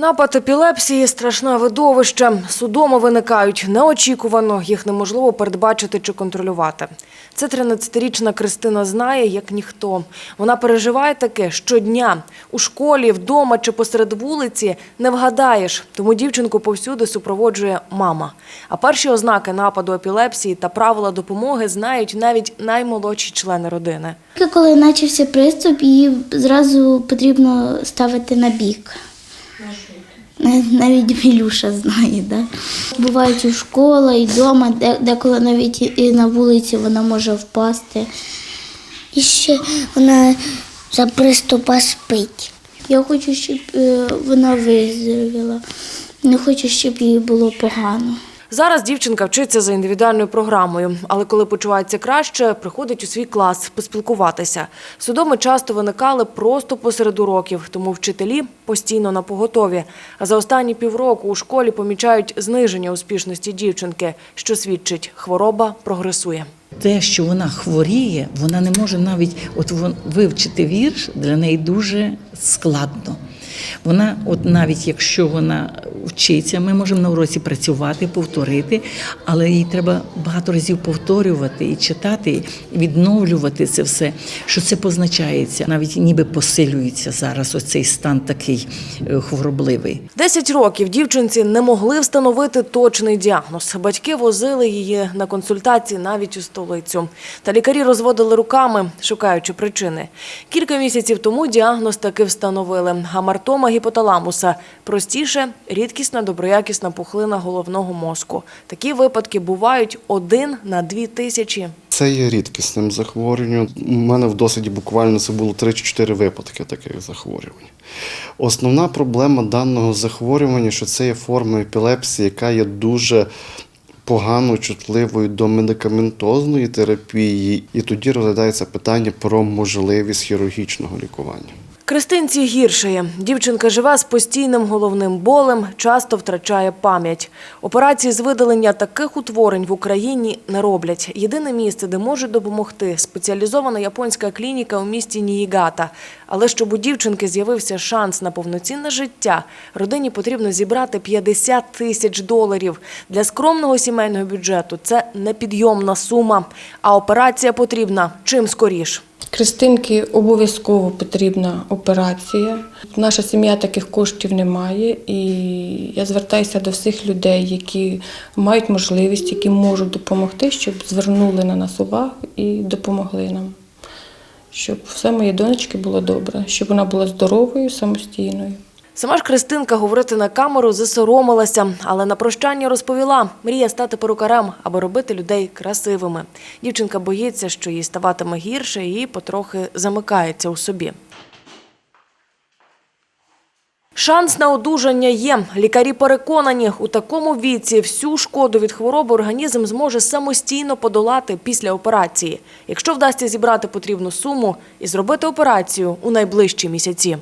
Напад епілепсії – страшне видовище. Судоми виникають неочікувано, їх неможливо передбачити чи контролювати. Це 13-річна Кристина знає, як ніхто. Вона переживає таке щодня. У школі, вдома чи посеред вулиці не вгадаєш, тому дівчинку повсюди супроводжує мама. А перші ознаки нападу епілепсії та правила допомоги знають навіть наймолодші члени родини. Коли почався приступ, її зразу потрібно ставити на бік. Нав- Навіть Мілюша знає, да? Бувають і школа, і вдома, де, деколи навіть і- і на вулиці вона може впасти. І ще вона за приступа спить. Я хочу, щоб е, вона виздоровіла. Не хочу, щоб їй було погано. Зараз дівчинка вчиться за індивідуальною програмою, але коли почувається краще, приходить у свій клас поспілкуватися. Судоми часто виникали просто посеред уроків, тому вчителі постійно на поготові. А за останні півроку у школі помічають зниження успішності дівчинки, що свідчить, хвороба прогресує. Те, що вона хворіє, вона не може навіть от вивчити вірш для неї дуже складно. Вона, от навіть якщо вона вчиться, ми можемо на уроці працювати, повторити, але їй треба багато разів повторювати і читати, і відновлювати це все, що це позначається. Навіть ніби посилюється зараз оцей стан такий е, хворобливий. Десять років дівчинці не могли встановити точний діагноз. Батьки возили її на консультації навіть у столицю. Та лікарі розводили руками, шукаючи причини. Кілька місяців тому діагноз таки встановили. Гамартома гіпоталамуса. Простіше – рідкісна доброякісна пухлина головного мозку. Такі випадки бувають один на дві тисячі. Це є рідкісним захворюванням. У мене в досвіді буквально це було 3-4 випадки таких захворювань. Основна проблема даного захворювання, що це є форма епілепсії, яка є дуже погано чутливою до медикаментозної терапії, і тоді розглядається питання про можливість хірургічного лікування. Кристинці гіршає. Дівчинка живе з постійним головним болем, часто втрачає пам'ять. Операції з видалення таких утворень в Україні не роблять. Єдине місце, де можуть допомогти – спеціалізована японська клініка у місті Ніїгата. Але щоб у дівчинки з'явився шанс на повноцінне життя, родині потрібно зібрати 50 тисяч доларів. Для скромного сімейного бюджету це непідйомна сума. А операція потрібна чим скоріш. Кристинки обов'язково потрібна операція. Наша сім'я таких коштів не має, і я звертаюся до всіх людей, які мають можливість, які можуть допомогти, щоб звернули на нас увагу і допомогли нам. Щоб все моєї донечки було добре, щоб вона була здоровою, самостійною. Сама ж Христинка говорити на камеру засоромилася, але на прощання розповіла, мріє стати перукарем, аби робити людей красивими. Дівчинка боїться, що їй ставатиме гірше і потрохи замикається у собі. Шанс на одужання є. Лікарі переконані, у такому віці всю шкоду від хвороби організм зможе самостійно подолати після операції, якщо вдасться зібрати потрібну суму і зробити операцію у найближчі місяці.